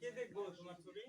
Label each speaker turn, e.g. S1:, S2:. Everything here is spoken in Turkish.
S1: কে দেখবো তোমার ছবি